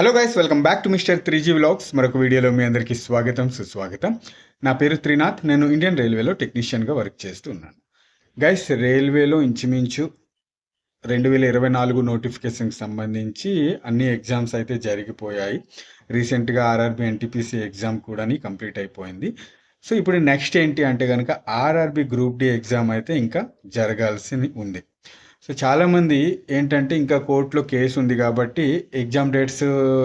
Hello guys welcome back to mister three G vlogs మరొక వీడియోలో మీ అందరికీ స్వాగతం సుస్వాగతం. నా పేరు త్రినాథ్. నేను ఇండియన్ రైల్వేలో టెక్నీషియన్గా వర్క్ చేస్తూ ఉన్నాను. గైస్ రైల్వేలో ఇంచుమించు రెండు వేల ఇరవై నాలుగు నోటిఫికేషన్కి సంబంధించి అన్ని ఎగ్జామ్స్ అయితే జరిగిపోయాయి. రీసెంట్గా ఆర్ఆర్బి ఎన్టీపీసీ ఎగ్జామ్ కూడా కంప్లీట్ అయిపోయింది. సో ఇప్పుడు నెక్స్ట్ ఏంటి అంటే కనుక ఆర్ఆర్బి గ్రూప్ డి ఎగ్జామ్ అయితే ఇంకా జరగాల్సి ఉంది. సో చాలామంది ఏంటంటే ఇంకా కోర్టులో కేసు ఉంది కాబట్టి ఎగ్జామ్ డేట్స్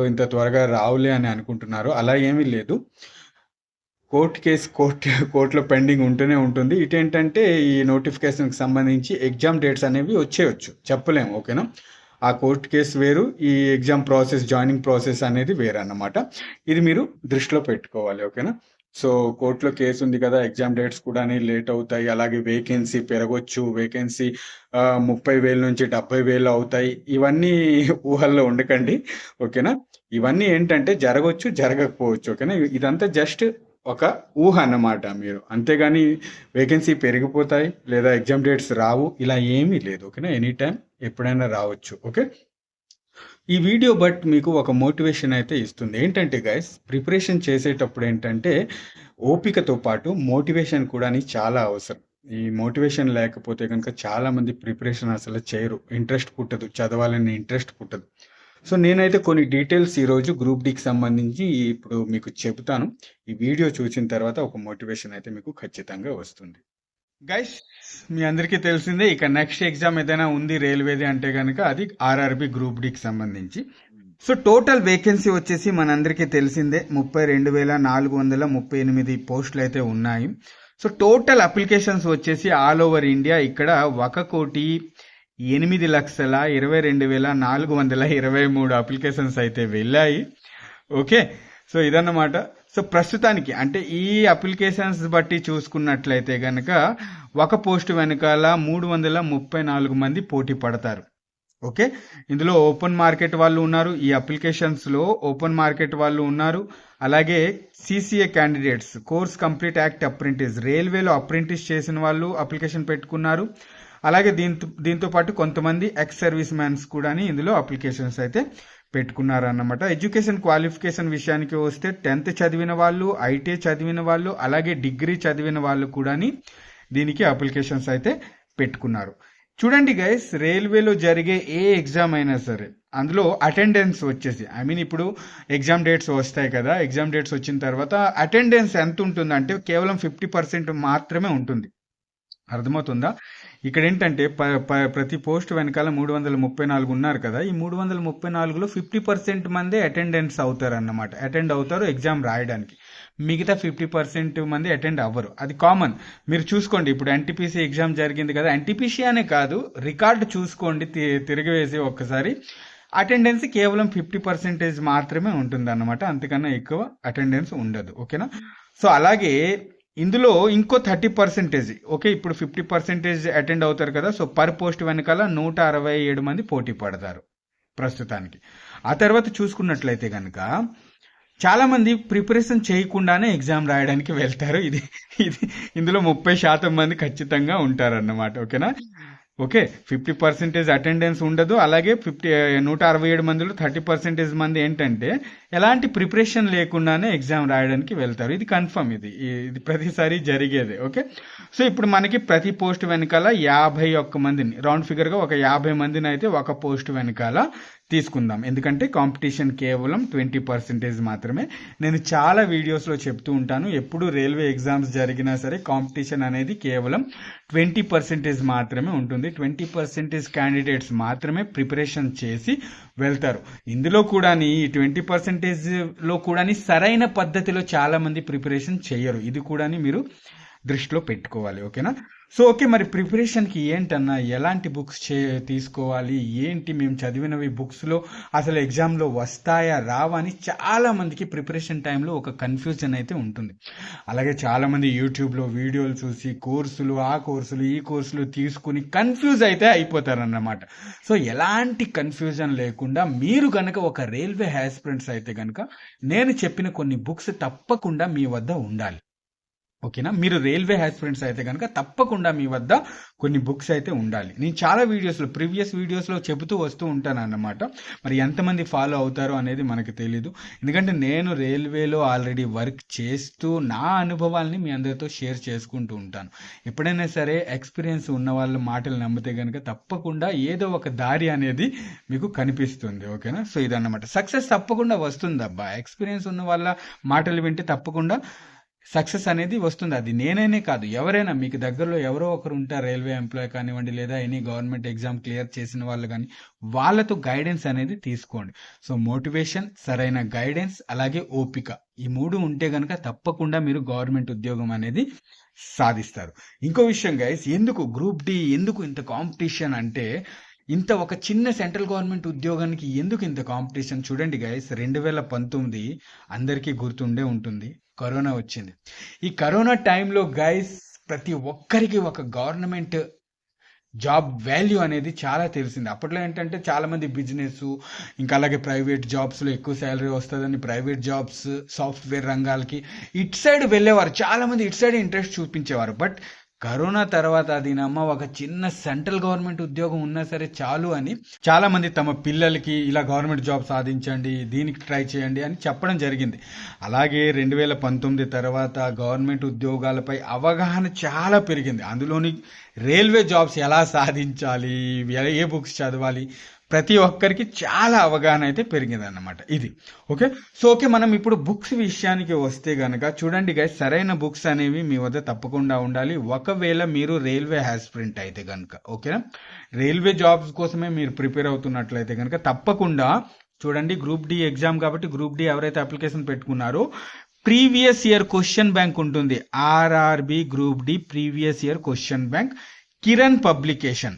ఇంత త్వరగా రావులే అని అనుకుంటున్నారు. అలా ఏమీ లేదు. కోర్టు కేసు కోర్టు కోర్టులో పెండింగ్ ఉంటూనే ఉంటుంది. ఇటేంటంటే ఈ నోటిఫికేషన్కి సంబంధించి ఎగ్జామ్ డేట్స్ అనేవి వచ్చేయచ్చు. చెప్పలేము ఓకేనా? ఆ కోర్టు కేసు వేరు ఈ ఎగ్జామ్ ప్రాసెస్ జాయినింగ్ ప్రాసెస్ అనేది వేరు అన్నమాట ఇది మీరు దృష్టిలో పెట్టుకోవాలి ఓకేనా? సో కోర్టులో కేసు ఉంది కదా ఎగ్జామ్ డేట్స్ కూడా లేట్ అవుతాయి. అలాగే వేకెన్సీ పెరగొచ్చు. వేకెన్సీ ముప్పై వేల నుంచి డెబ్బై వేలు అవుతాయి. ఇవన్నీ ఊహల్లో ఉండకండి. ఓకేనా? ఇవన్నీ ఏంటంటే జరగవచ్చు జరగకపోవచ్చు. ఓకేనా? ఇదంతా జస్ట్ ఒక ఊహ అన్నమాట మీరు. అంతేగాని వేకెన్సీ పెరిగిపోతాయి లేదా ఎగ్జామ్ డేట్స్ రావు. ఇలా ఏమీ లేదు. ఓకేనా? ఎనీ టైం ఎప్పుడైనా రావచ్చు. ఓకే? ఈ వీడియో బట్ మీకు ఒక మోటివేషన్ అయితే ఇస్తుంది. ఏంటంటే గైస్ ప్రిపరేషన్ చేసేటప్పుడు ఏంటంటే ఓపికతో పాటు మోటివేషన్ కూడా చాలా అవసరం. ఈ మోటివేషన్ లేకపోతే కనుక చాలామంది ప్రిపరేషన్ అసలు చేయరు. ఇంట్రెస్ట్ పుట్టదు. చదవాలని ఇంట్రెస్ట్ పుట్టదు. సో నేనైతే కొన్ని డీటెయిల్స్ ఈరోజు గ్రూప్ డికి సంబంధించి ఇప్పుడు మీకు చెబుతాను. ఈ వీడియో చూసిన తర్వాత ఒక మోటివేషన్ అయితే మీకు ఖచ్చితంగా వస్తుంది. గైస్ మీ అందరికీ తెలిసిందే ఇక నెక్స్ట్ ఎగ్జామ్ ఏదైనా ఉంది రైల్వేది అంటే కనుక అది ఆర్ఆర్బి గ్రూప్ డికి సంబంధించి. సో టోటల్ వేకెన్సీ వచ్చేసి మనందరికీ తెలిసిందే ముప్పై రెండు వేల నాలుగు వందల ముప్పై ఎనిమిది పోస్టులు అయితే ఉన్నాయి. సో టోటల్ అప్లికేషన్స్ వచ్చేసి ఆల్ ఓవర్ ఇండియా ఇక్కడ ఒక కోటి ఎనిమిది లక్షల ఇరవై రెండు వేల నాలుగు వందల ఇరవై మూడు అప్లికేషన్స్ అయితే వెళ్ళాయి. ఓకే సో ఇదన్నమాట. సో ప్రస్తుతానికి అంటే ఈ అప్లికేషన్స్ బట్టి చూసుకున్నట్లయితే కనుక ఒక పోస్ట్ వెనకాల మూడు వందల ముప్పై నాలుగు మంది పోటీ పడతారు. ఓకే? ఇందులో ఓపెన్ మార్కెట్ వాళ్ళు ఉన్నారు ఈ అప్లికేషన్స్లో ఓపెన్ మార్కెట్ వాళ్ళు ఉన్నారు. అలాగే CCA candidates course complete act apprentice రైల్వేలో అప్రెంటిస్ చేసిన వాళ్ళు అప్లికేషన్ పెట్టుకున్నారు. అలాగే దీంతో దీంతో పాటు కొంతమంది ఎక్స్ సర్వీస్ మ్యాన్స్ కూడా ఇందులో అప్లికేషన్స్ అయితే పెట్టుకున్నారు అన్నమాట ఎడ్యుకేషన్ క్వాలిఫికేషన్ విషయానికి వస్తే టెన్త్ చదివిన వాళ్ళు ఐటీఐ చదివిన వాళ్ళు అలాగే డిగ్రీ చదివిన వాళ్ళు కూడా దీనికి అప్లికేషన్స్ అయితే పెట్టుకున్నారు. చూడండి గైస్ రైల్వేలో జరిగే ఏ ఎగ్జామ్ అయినా సరే అందులో అటెండెన్స్ వచ్చేసి ఐ మీన్ ఇప్పుడు ఎగ్జామ్ డేట్స్ వస్తాయి కదా ఎగ్జామ్ డేట్స్ వచ్చిన తర్వాత అటెండెన్స్ ఎంత ఉంటుంది అంటే కేవలం ఫిఫ్టీ పర్సెంట్ మాత్రమే ఉంటుంది. అర్థమవుతుందా? ఇక్కడ ఏంటంటే ప్రతి పోస్ట్ వెనకాల మూడు వందల ముప్పై నాలుగు ఉన్నారు కదా ఈ మూడు వందల ముప్పై నాలుగులో ఫిఫ్టీ పర్సెంట్ మందే అటెండెన్స్ అవుతారు అన్నమాట అటెండ్ అవుతారు ఎగ్జామ్ రాయడానికి. మిగతా ఫిఫ్టీ పర్సెంట్ మంది అటెండ్ అవ్వరు. అది కామన్. మీరు చూసుకోండి ఇప్పుడు ఎన్టీపీసీ ఎగ్జామ్ జరిగింది కదా ఎన్టీపీసీ అనే కాదు రికార్డు చూసుకోండి తిరగవేసి ఒక్కసారి. అటెండెన్స్ కేవలం ఫిఫ్టీ పర్సెంటేజ్ మాత్రమే ఉంటుంది అన్నమాట అంతకన్నా ఎక్కువ అటెండెన్స్ ఉండదు ఓకేనా? సో అలాగే ఇందులో ఇంకో థర్టీ పర్సెంటేజ్ ఓకే ఇప్పుడు ఫిఫ్టీ పర్సెంటేజ్ అటెండ్ అవుతారు కదా సో పర్ పోస్ట్ వెనకాల నూట అరవై ఏడు మంది పోటీ పడతారు ప్రస్తుతానికి. ఆ తర్వాత చూసుకున్నట్లయితే కనుక చాలా మంది ప్రిపరేషన్ చేయకుండానే ఎగ్జామ్ రాయడానికి వెళ్తారు. ఇది ఇది ఇందులో ముప్పై శాతం మంది ఖచ్చితంగా ఉంటారన్నమాట ఓకేనా? ఓకే ఫిఫ్టీ పర్సెంటేజ్ అటెండెన్స్ ఉండదు. అలాగే ఫిఫ్టీ నూట అరవై ఏడు మందిలో థర్టీ పర్సెంటేజ్ మంది ఏంటంటే ఎలాంటి ప్రిపరేషన్ లేకుండానే ఎగ్జామ్ రాయడానికి వెళ్తారు. ఇది కన్ఫర్మ్ ఇది. ఇది ప్రతిసారి జరిగేది. ఓకే? సో ఇప్పుడు మనకి ప్రతి పోస్ట్ వెనకాల యాభై ఒక్క మందిని రౌండ్ ఫిగర్గా ఒక యాభై మందిని అయితే ఒక పోస్ట్ వెనకాల తీసుకుందాం. ఎందుకంటే కాంపిటీషన్ కేవలం ట్వంటీ పర్సెంటేజ్ మాత్రమే. నేను చాలా వీడియోస్లో చెప్తూ ఉంటాను. ఎప్పుడు రైల్వే ఎగ్జామ్స్ జరిగినా సరే కాంపిటీషన్ అనేది కేవలం ట్వంటీ పర్సెంటేజ్ మాత్రమే ఉంటుంది. ట్వంటీ పర్సెంటేజ్ క్యాండిడేట్స్ మాత్రమే ప్రిపరేషన్ చేసి వెళ్తారు. ఇందులో కూడా ఈ ట్వంటీ పర్సెంటేజ్లో కూడా సరైన పద్ధతిలో చాలామంది ప్రిపరేషన్ చేయరు. ఇది కూడా మీరు దృష్టిలో పెట్టుకోవాలి. ఓకేనా? సో ఓకే మరి ప్రిపరేషన్కి ఏంటన్నా? ఎలాంటి బుక్స్ చే తీసుకోవాలి? ఏంటి మేము చదివినవి బుక్స్లో అసలు ఎగ్జామ్లో వస్తాయా రావా అని చాలామందికి ప్రిపరేషన్ టైంలో ఒక కన్ఫ్యూజన్ అయితే ఉంటుంది. అలాగే చాలామంది యూట్యూబ్లో వీడియోలు చూసి కోర్సులు ఆ కోర్సులు ఈ కోర్సులు తీసుకుని కన్ఫ్యూజ్ అయితే అయిపోతారన్నమాట. సో ఎలాంటి కన్ఫ్యూజన్ లేకుండా మీరు కనుక ఒక రైల్వే హ్యాస్పిరెంట్స్ అయితే కనుక నేను చెప్పిన కొన్ని బుక్స్ తప్పకుండా మీ వద్ద ఉండాలి. ఓకేనా? మీరు రైల్వే హ్యాస్పిరెంట్స్ అయితే కనుక తప్పకుండా మీ వద్ద కొన్ని బుక్స్ అయితే ఉండాలి. నేను చాలా వీడియోస్లో ప్రీవియస్ వీడియోస్లో చెబుతూ వస్తూ ఉంటాను అన్నమాట మరి ఎంతమంది ఫాలో అవుతారో అనేది మనకు తెలీదు. ఎందుకంటే నేను రైల్వేలో ఆల్రెడీ వర్క్ చేస్తూ నా అనుభవాల్ని మీ అందరితో షేర్ చేసుకుంటూ ఉంటాను. ఎప్పుడైనా సరే ఎక్స్పీరియన్స్ ఉన్న వాళ్ళ మాటలు నమ్మితే కనుక తప్పకుండా ఏదో ఒక దారి అనేది మీకు కనిపిస్తుంది. ఓకేనా? సో ఇదన్నమాట. సక్సెస్ తప్పకుండా వస్తుంది అబ్బా ఎక్స్పీరియన్స్ ఉన్న వాళ్ళ మాటలు వింటే తప్పకుండా సక్సెస్ అనేది వస్తుంది. అది నేనైనా కాదు ఎవరైనా మీకు దగ్గరలో ఎవరో ఒకరు ఉంటారు రైల్వే ఎంప్లాయ్ కానివ్వండి లేదా ఎనీ గవర్నమెంట్ ఎగ్జామ్ క్లియర్ చేసిన వాళ్ళు కానీ వాళ్ళతో గైడెన్స్ అనేది తీసుకోండి. సో మోటివేషన్ సరైన గైడెన్స్ అలాగే ఓపిక ఈ మూడు ఉంటే గనక తప్పకుండా మీరు గవర్నమెంట్ ఉద్యోగం అనేది సాధిస్తారు. ఇంకో విషయం గైస్ ఎందుకు గ్రూప్ డి ఎందుకు ఇంత కాంపిటీషన్ అంటే ఇంత ఒక చిన్న సెంట్రల్ గవర్నమెంట్ ఉద్యోగానికి ఎందుకు ఇంత కాంపిటీషన్ చూడండి గైస్ రెండు వేల పంతొమ్మిది అందరికీ గుర్తుండే ఉంటుంది. కరోనా వచ్చింది. ఈ కరోనా టైంలో గైస్ ప్రతి ఒక్కరికి ఒక గవర్నమెంట్ జాబ్ వాల్యూ అనేది చాలా తెలిసింది. అప్పట్లో ఏంటంటే చాలామంది బిజినెస్ ఇంకా అలాగే ప్రైవేట్ జాబ్స్లో ఎక్కువ శాలరీ వస్తుందని ప్రైవేట్ జాబ్స్ సాఫ్ట్వేర్ రంగాలకి ఇట్ సైడ్ వెళ్ళేవారు. చాలామంది ఇట్ సైడ్ ఇంట్రెస్ట్ చూపించేవారు. బట్ కరోనా తర్వాత దీనమ్మ ఒక చిన్న సెంట్రల్ గవర్నమెంట్ ఉద్యోగం ఉన్నా సరే చాలు అని చాలా మంది తమ పిల్లలకి ఇలా గవర్నమెంట్ జాబ్ సాధించండి దీనికి ట్రై చేయండి అని చెప్పడం జరిగింది. అలాగే రెండు వేల పంతొమ్మిది తర్వాత గవర్నమెంట్ ఉద్యోగాలపై అవగాహన చాలా పెరిగింది. అందులోని రైల్వే జాబ్స్ ఎలా సాధించాలి ఏ బుక్స్ చదవాలి ప్రతి ఒక్కరికి చాలా అవగాహన అయితే పెరిగిందన్నమాట. ఇది. ఓకే? సో ఓకే మనం ఇప్పుడు బుక్స్ విషయానికి వస్తే గనక చూడండి గైస్ సరైన బుక్స్ అనేవి మీ వద్ద తప్పకుండా ఉండాలి. ఒకవేళ మీరు రైల్వే హ్యాస్ప్రింట్ అయితే కనుక ఓకేనా? రైల్వే జాబ్స్ కోసమే మీరు ప్రిపేర్ అవుతున్నట్లయితే కనుక తప్పకుండా చూడండి గ్రూప్ డి ఎగ్జామ్ కాబట్టి గ్రూప్ డి ఎవరైతే అప్లికేషన్ పెట్టుకున్నారో ప్రీవియస్ ఇయర్ క్వశ్చన్ బ్యాంక్ ఉంటుంది. RRB group D previous year question bank Kiran publication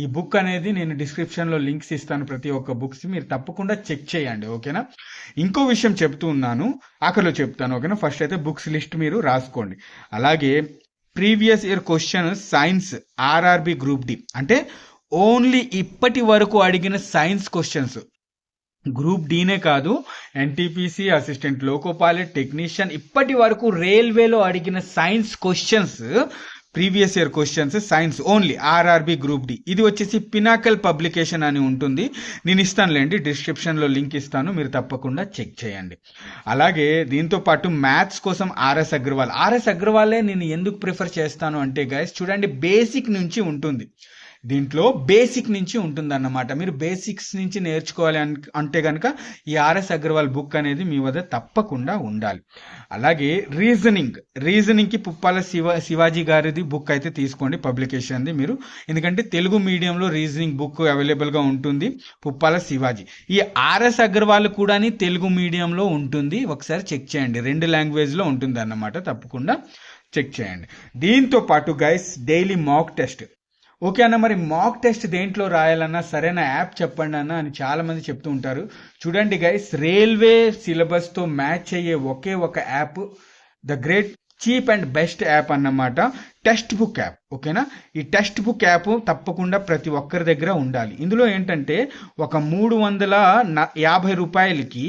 ఈ బుక్ అనేది నేను డిస్క్రిప్షన్లో లింక్స్ ఇస్తాను ప్రతి ఒక్క బుక్స్. మీరు తప్పకుండా చెక్ చేయండి ఓకేనా? ఇంకో విషయం చెప్తూ ఉన్నాను ఆఖరిలో చెప్తాను ఓకేనా? ఫస్ట్ అయితే బుక్స్ లిస్ట్ మీరు రాసుకోండి. అలాగే previous year question science RRB group D. అంటే ఓన్లీ ఇప్పటి వరకు అడిగిన సైన్స్ క్వశ్చన్స్. గ్రూప్ డీనే కాదు NTPC assistant loco pilot technician ఇప్పటి వరకు రైల్వేలో అడిగిన science questions previous year questions science only RRB group D. ఇది వచ్చేసి పినాకల్ పబ్లికేషన్ అని ఉంటుంది. నేను ఇస్తానులేండి డిస్క్రిప్షన్లో లింక్ ఇస్తాను మీరు తప్పకుండా చెక్ చేయండి. అలాగే దీంతో పాటు మ్యాథ్స్ కోసం ఆర్ఎస్ అగ్రవాల్. ఆర్ఎస్ అగ్రవాలే నేను ఎందుకు ప్రిఫర్ చేస్తాను అంటే గైస్ చూడండి బేసిక్ నుంచి ఉంటుంది. దీంట్లో బేసిక్ నుంచి ఉంటుందన్నమాట. మీరు బేసిక్స్ నుంచి నేర్చుకోవాలి అంటే కనుక ఈ ఆర్ఎస్ అగర్వాల్ బుక్ అనేది మీ వద్ద తప్పకుండా ఉండాలి. అలాగే రీజనింగ్ రీజనింగ్కి పుప్పాల శివ శివాజీ గారిది బుక్ అయితే తీసుకోండి పబ్లికేషన్ది మీరు. ఎందుకంటే తెలుగు మీడియంలో రీజనింగ్ బుక్ అవైలబుల్గా ఉంటుంది పుప్పాల శివాజీ. ఈ ఆర్ఎస్ అగర్వాల్ కూడా తెలుగు మీడియంలో ఉంటుంది. ఒకసారి చెక్ చేయండి. రెండు లాంగ్వేజ్లో ఉంటుంది అన్నమాట తప్పకుండా చెక్ చేయండి. దీంతో పాటు guys daily mock test. Okay అన్న మరి మాక్ టెస్ట్ దేంట్లో రాయాలన్నా సరైన యాప్ చెప్పండి అన్న అని చాలా మంది చెప్తూ ఉంటారు. చూడండి గైస్ రైల్వే సిలబస్తో మ్యాచ్ అయ్యే ఒకే ఒక app the great cheap and best app అన్నమాట టెక్స్ట్ బుక్ యాప్ ఓకేనా ఈ టెక్స్ట్ బుక్ యాప్ తప్పకుండా ప్రతి ఒక్కరి దగ్గర ఉండాలి. ఇందులో ఏంటంటే ఒక మూడు వందల యాభై రూపాయలకి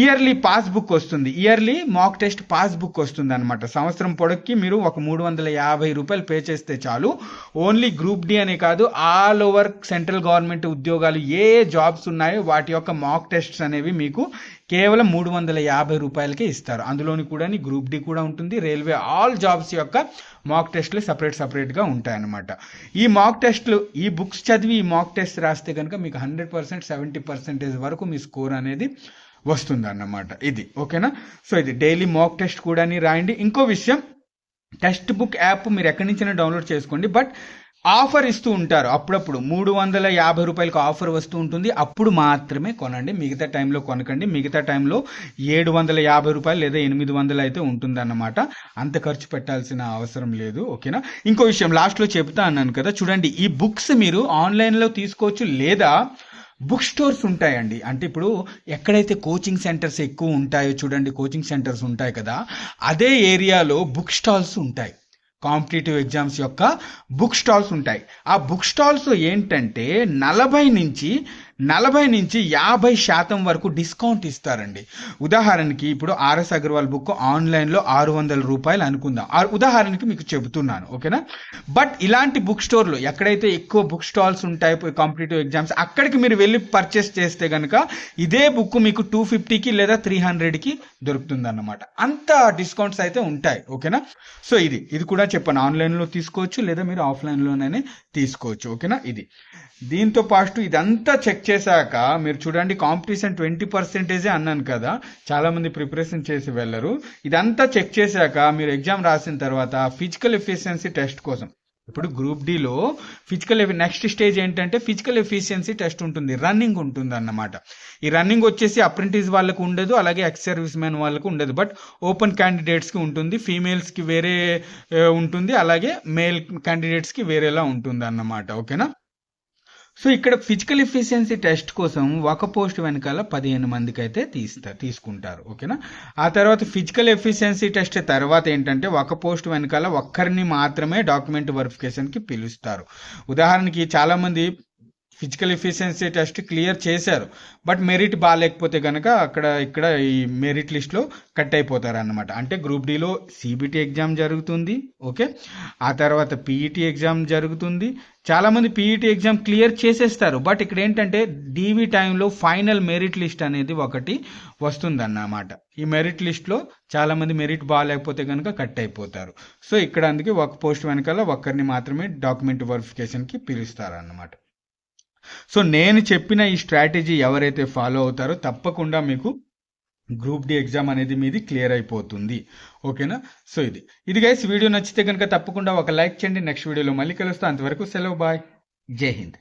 ఇయర్లీ పాస్ బుక్ వస్తుంది. Yearly mock test pass book వస్తుంది అనమాట సంవత్సరం పొడక్కి మీరు ఒక మూడు వందల యాభై రూపాయలు పే చేస్తే చాలు. ఓన్లీ గ్రూప్ డి అనే కాదు ఆల్ ఓవర్ సెంట్రల్ గవర్నమెంట్ ఉద్యోగాలు ఏ ఏ జాబ్స్ ఉన్నాయో వాటి యొక్క మాక్ టెస్ట్స్ అనేవి మీకు కేవలం మూడు వందల యాభై రూపాయలకే ఇస్తారు. అందులోని కూడా గ్రూప్ డి కూడా ఉంటుంది. రైల్వే ఆల్ జాబ్స్ యొక్క మాక్ టెస్ట్లు సపరేట్ సపరేట్గా ఉంటాయన్నమాట. ఈ మాక్ టెస్ట్లు ఈ బుక్స్ చదివి ఈ మాక్ టెస్ట్ రాస్తే కనుక మీకు హండ్రెడ్ పర్సెంట్ సెవెంటీ పర్సెంటేజ్ వరకు మీ స్కోర్ అనేది వస్తుంది అన్నమాట ఇది ఓకేనా? సో ఇది డైలీ మాక్ టెస్ట్ కూడా రాయండి. ఇంకో విషయం టెక్స్ట్ బుక్ యాప్ మీరు ఎక్కడి నుంచైనా డౌన్లోడ్ చేసుకోండి. బట్ ఆఫర్ ఇస్తూ ఉంటారు. అప్పుడప్పుడు మూడు వందల యాభై రూపాయలకు ఆఫర్ వస్తూ ఉంటుంది. అప్పుడు మాత్రమే కొనండి. మిగతా టైంలో కొనకండి. మిగతా టైంలో ఏడు వందల యాభై రూపాయలు లేదా ఎనిమిది వందలు అయితే ఉంటుందన్నమాట. అంత ఖర్చు పెట్టాల్సిన అవసరం లేదు ఓకేనా? ఇంకో విషయం లాస్ట్లో చెప్తా అన్నాను కదా. చూడండి ఈ బుక్స్ మీరు ఆన్లైన్లో తీసుకోవచ్చు లేదా బుక్ స్టోర్స్ ఉంటాయండి. అంటే ఇప్పుడు ఎక్కడైతే కోచింగ్ సెంటర్స్ ఎక్కువ ఉంటాయో చూడండి కోచింగ్ సెంటర్స్ ఉంటాయి కదా అదే ఏరియాలో బుక్ స్టాల్స్ ఉంటాయి. కాంపిటేటివ్ ఎగ్జామ్స్ యొక్క బుక్ స్టాల్స్ ఉంటాయి. ఆ బుక్ స్టాల్స్ ఏంటంటే నలభై నుంచి నలభై నుంచి యాభై శాతం వరకు డిస్కౌంట్ ఇస్తారండి. ఉదాహరణకి ఇప్పుడు ఆర్ఎస్ అగర్వాల్ బుక్ ఆన్లైన్లో ఆరు వందల రూపాయలు అనుకుందాం. ఉదాహరణకి మీకు చెబుతున్నాను ఓకేనా? బట్ ఇలాంటి బుక్ స్టోర్లు ఎక్కడైతే ఎక్కువ బుక్ స్టాల్స్ ఉంటాయి కాంపిటేటివ్ ఎగ్జామ్స్ అక్కడికి మీరు వెళ్ళి పర్చేస్ చేస్తే కనుక ఇదే బుక్ మీకు టూ ఫిఫ్టీకి లేదా త్రీ హండ్రెడ్కి దొరుకుతుంది అన్నమాట అంత డిస్కౌంట్స్ అయితే ఉంటాయి ఓకేనా? సో ఇది ఇది కూడా చెప్పాను. ఆన్లైన్లో తీసుకోవచ్చు లేదా మీరు ఆఫ్లైన్లోనే తీసుకోవచ్చు ఓకేనా? ఇది. దీంతో పాటు ఇదంతా చెక్ చేశాక మీరు చూడండి కాంపిటీషన్ ట్వంటీ పర్సెంటేజే అన్నాను కదా. చాలామంది ప్రిపరేషన్ చేసి వెళ్ళరు. ఇదంతా చెక్ చేశాక మీరు ఎగ్జామ్ రాసిన తర్వాత ఫిజికల్ ఎఫిషియన్సీ టెస్ట్ కోసం. ఇప్పుడు గ్రూప్ డిలో ఫిజికల్ నెక్స్ట్ స్టేజ్ ఏంటంటే ఫిజికల్ ఎఫిషియన్సీ టెస్ట్ ఉంటుంది రన్నింగ్ ఉంటుంది అన్నమాట ఈ రన్నింగ్ వచ్చేసి అప్రెంటిస్ వాళ్ళకు ఉండదు అలాగే ఎక్స్ సర్వీస్ మ్యాన్ వాళ్ళకు ఉండదు. బట్ ఓపెన్ క్యాండిడేట్స్కి ఉంటుంది ఫీమేల్స్కి వేరే ఉంటుంది అలాగే మేల్ క్యాండిడేట్స్కి వేరేలా ఉంటుంది అన్నమాట ఓకేనా సో ఇక్కడ ఫిజికల్ ఎఫిషియన్సీ టెస్ట్ కోసం ఒక పోస్ట్ వెనకాల పదిహేను మందికి అయితే తీస్తారు తీసుకుంటారు ఓకేనా? ఆ తర్వాత ఫిజికల్ ఎఫిషియన్సీ టెస్ట్ తర్వాత ఏంటంటే ఒక పోస్ట్ వెనకాల ఒక్కరిని మాత్రమే డాక్యుమెంట్ వెరిఫికేషన్కి పిలుస్తారు. ఉదాహరణకి చాలామంది ఫిజికల్ ఎఫిషియన్సీ టెస్ట్ క్లియర్ చేశారు. బట్ మెరిట్ బాగాలేకపోతే కనుక అక్కడ ఇక్కడ ఈ మెరిట్ లిస్ట్లో కట్ అయిపోతారు అన్నమాట అంటే గ్రూప్ డిలో సిబిటి ఎగ్జామ్ జరుగుతుంది ఓకే? ఆ తర్వాత పీఈటీ ఎగ్జామ్ జరుగుతుంది. చాలామంది పీఈటీ ఎగ్జామ్ క్లియర్ చేసేస్తారు. బట్ ఇక్కడ ఏంటంటే డీవీ టైంలో ఫైనల్ మెరిట్ లిస్ట్ అనేది ఒకటి వస్తుందన్నమాట. ఈ మెరిట్ లిస్ట్లో చాలామంది మెరిట్ బాగాలేకపోతే కనుక కట్ అయిపోతారు. సో ఇక్కడ అందుకే ఒక పోస్ట్ వెనకాల ఒక్కరిని మాత్రమే డాక్యుమెంట్ వెరిఫికేషన్కి పిలుస్తారు అన్నమాట సో నేను చెప్పిన ఈ స్ట్రాటజీ ఎవరైతే ఫాలో అవుతారో తప్పకుండా మీకు గ్రూప్ డి ఎగ్జామ్ అనేది మీది క్లియర్ అయిపోతుంది. ఓకేనా? సో ఇది. ఇది గైస్ వీడియో నచ్చితే కనుక తప్పకుండా ఒక లైక్ చేయండి. నెక్స్ట్ వీడియోలో మళ్ళీ కలుస్తాను అంతవరకు సెలవు బాయ్. జై హింద్.